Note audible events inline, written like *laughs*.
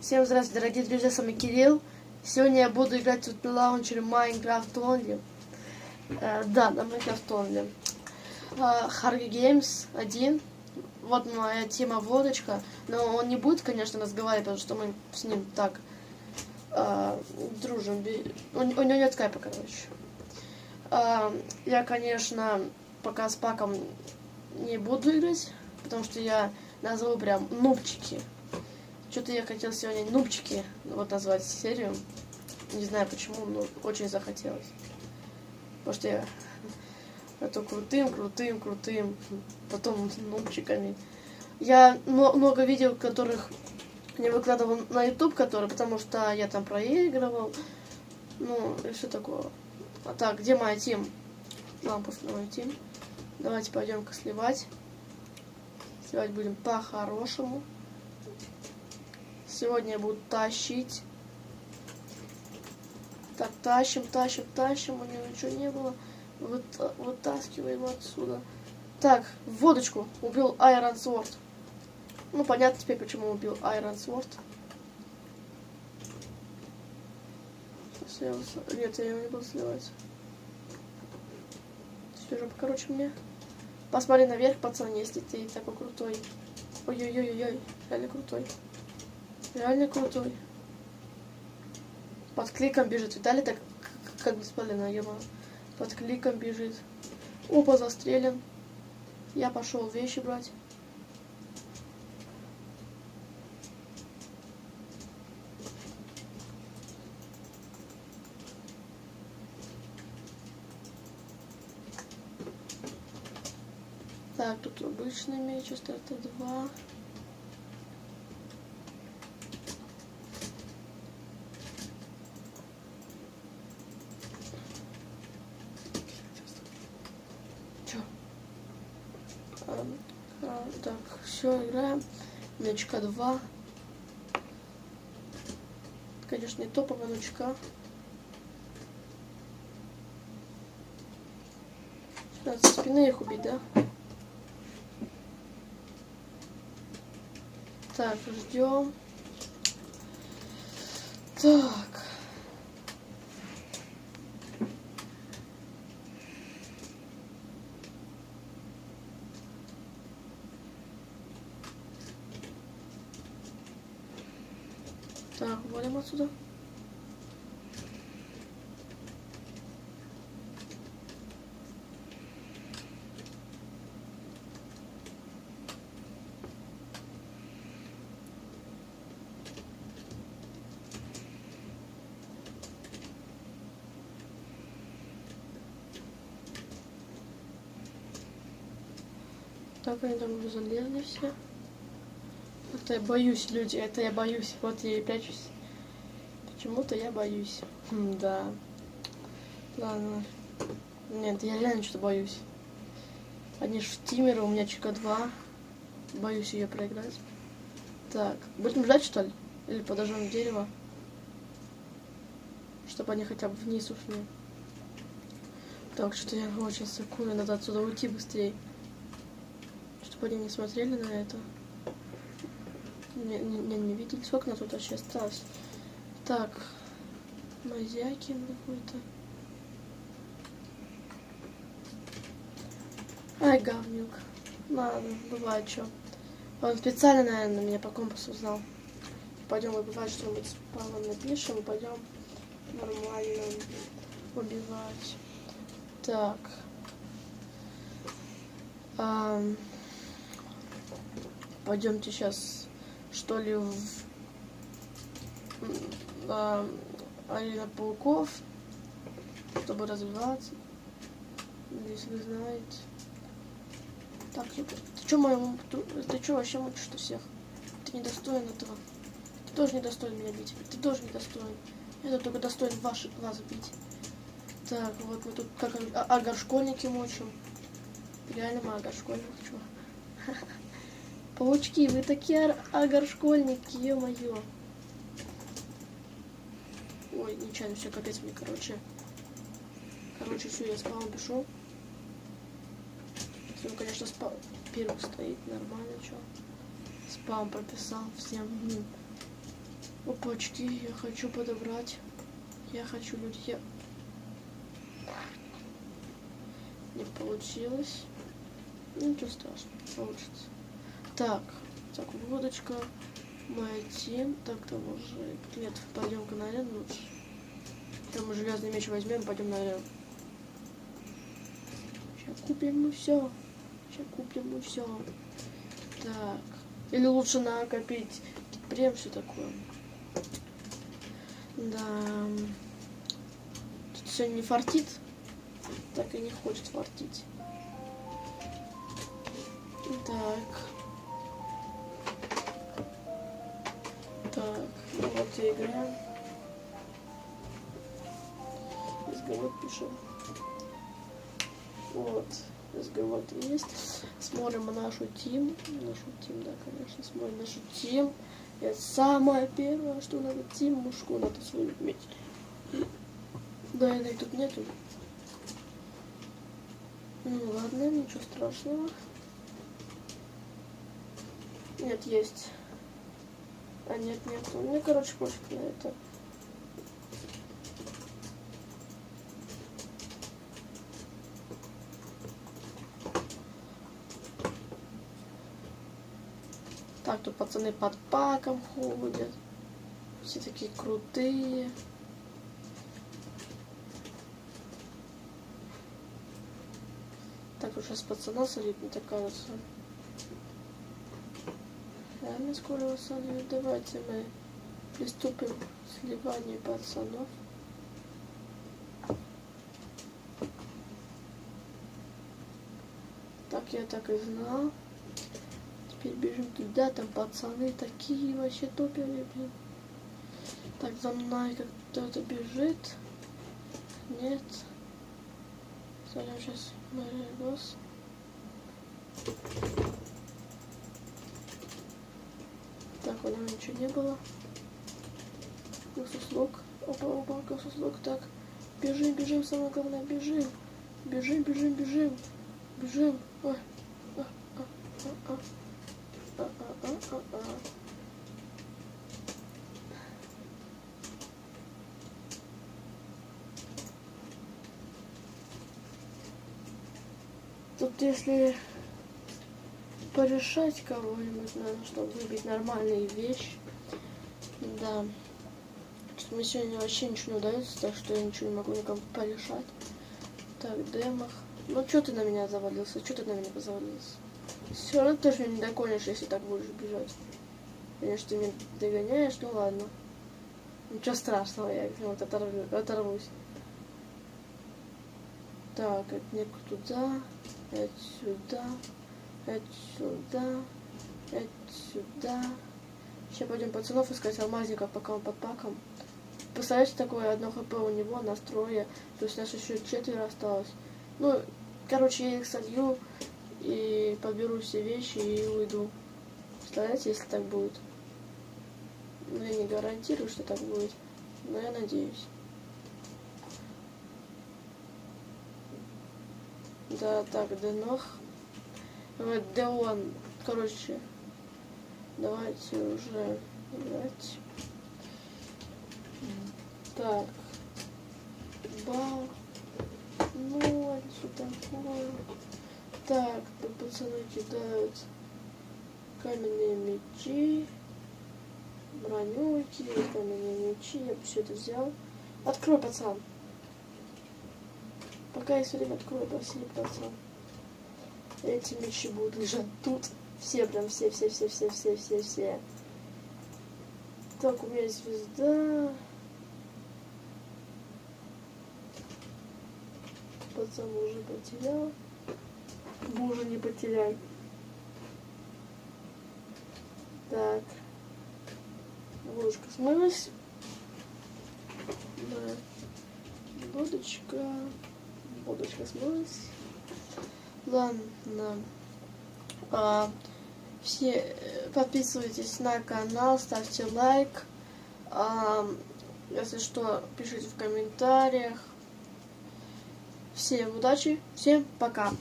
Всем здравствуйте, дорогие друзья, с вами Кирилл. Сегодня я буду играть тут на лаунчере Minecraft Only. Э, да, на Minecraft Only. Э, Hargy Games 1. Вот моя тема Водочка. Но он не будет, конечно, разговаривать, потому что мы с ним так э, дружим. У, у него нет скайпа, короче. Э, я, конечно, пока с Паком не буду играть, потому что я назову прям нубчики. Что-то я хотел сегодня нубчики вот назвать серию. Не знаю почему, но очень захотелось. Потому что я *laughs* это крутым, крутым, крутым, потом нубчиками. Я мно- много видео, которых не выкладывал на YouTube, которые, потому что я там проигрывал. Ну, и все такое. А так, где моя тим? Лампу мою тим. Давайте пойдем-ка сливать. Сливать будем по-хорошему. Сегодня я буду тащить. Так, тащим, тащим, тащим. У него ничего не было. Выта- вытаскиваем отсюда. Так, водочку. Убил Iron Sword. Ну, понятно теперь, почему убил Iron Sword. Сейчас я его с- Нет, я его не буду сливать. Сережа, покороче мне. Посмотри наверх, пацан, если ты такой крутой. Ой-ой-ой-ой, реально крутой. Реально крутой. Под кликом бежит. Видали, так как бесполезно, ё Под кликом бежит. Опа, застрелен. Я пошел вещи брать. Так, тут обычный меч, остается два. Чё? А, а, так, все, играем. Мячка 2. Конечно, не топовая ночка. Надо со спины их убить, да? Так, ждем. Так, отсюда. Так, они там уже залезли все. Это я боюсь, люди, это я боюсь. Вот я и прячусь. Почему-то я боюсь. Да. Ладно. Нет, я реально что-то боюсь. Они ж в тимеры, у меня чека 2. Боюсь ее проиграть. Так, будем ждать, что ли? Или подожжем дерево? Чтобы они хотя бы вниз ушли. Так, что-то я очень сыкую, надо отсюда уйти быстрее. Чтобы они не смотрели на это. Не, не, не видели, сколько нас тут вообще осталось. Так, Мазякин какой-то. Ай, говнюк. Ладно, бывает что. Он специально, наверное, меня по компасу узнал. Пойдем выбивать что-нибудь с Павлом напишем, пойдем нормально убивать. Так. Ам, Пойдемте сейчас, что ли, в м, а, арена пауков, чтобы развиваться. Если вы знаете. Так, ты что, моему, ты что вообще мучишь всех? Ты недостоин этого. Ты тоже недостоин меня бить. Ты тоже. Я тут только достоин ваши, вас бить. Так, вот мы тут как а- агар-школьники мучим. Реально мы агар-школьник, чё? *laughs* Паучки, вы такие ар- агар-школьники, ё-моё. Ой, нечаянно все, капец мне, короче. Короче, все, я спал, пишу. Ну, конечно, спал. Первый стоит, нормально, чё. Спам прописал всем. ну. Опачки, я хочу подобрать. Я хочу людей. Не получилось. Ничего страшного, получится. Так, так, водочка. Тим. Так, там уже... Нет, пойдем-ка на арену лучше. Там железный меч возьмем, пойдем на арену. Сейчас купим мы все. Сейчас купим мы все. Так. Или лучше накопить прем все такое. Да. Тут все не фартит. Так и не хочет фартить. Так. Так, вот и играем. Разговор пишем. Вот, разговор есть. Смотрим нашу тим. Нашу тим, да, конечно, смотрим нашу тим. Это самое первое, что надо тим мужку надо свою иметь. Да, и тут нету. Ну ладно, ничего страшного. Нет, есть. А нет, нет. Мне, короче, пофиг на это. Так, тут пацаны под паком ходят. Все такие крутые. Так, уже с пацана солить, мне так. Реально скоро высадили. Давайте мы приступим к сливанию пацанов. Так я так и знал. Теперь бежим туда, там пацаны такие вообще топовые, блин. Так, за мной как кто-то бежит. Нет. Смотрим сейчас Маригос. Так, у него ничего не было. Госуслуг. Опа, опа, госуслуг. Так, бежим, бежим, самое главное, бежим. Бежим, бежим, бежим. Бежим. Ой. А, а, а, а. А, а, а, а, а. Тут если порешать кого-нибудь надо, чтобы выбить нормальные вещи. Да. Что мне сегодня вообще ничего не удается, так что я ничего не могу никому порешать. Так, демах. Ну что ты на меня завалился? Что ты на меня завалился? Все равно ты же меня не догонишь, если так будешь бежать. Конечно, ты меня догоняешь, ну ладно. Ничего страшного, я вот оторву, оторвусь. Так, это не туда, это сюда, это сюда, это сюда. Сейчас пойдем пацанов искать алмазников, пока он под паком. Представляете, такое одно хп у него, настроя. То есть нас еще четверо осталось. Ну, короче, я их солью и поберу все вещи и уйду. Представляете, если так будет? Ну, я не гарантирую, что так будет, но я надеюсь. Да, так, Денох. Да он, короче, давайте уже играть. Так. Бал. Ну, что такое? Так, тут пацаны кидают каменные мечи, бронюки, каменные мечи. Я бы все это взял. Открой, пацан. Пока есть время, открой, спасибо, пацан. Эти мечи будут лежать тут. Все, прям все, все, все, все, все, все, все. Так, у меня есть звезда. Пацан уже потерял. Боже, не потеряй. Так. Ложка смылась. Да. Водочка. Водочка смылась. Ладно. А, все э, подписывайтесь на канал, ставьте лайк. А, если что, пишите в комментариях. Всем удачи, всем пока.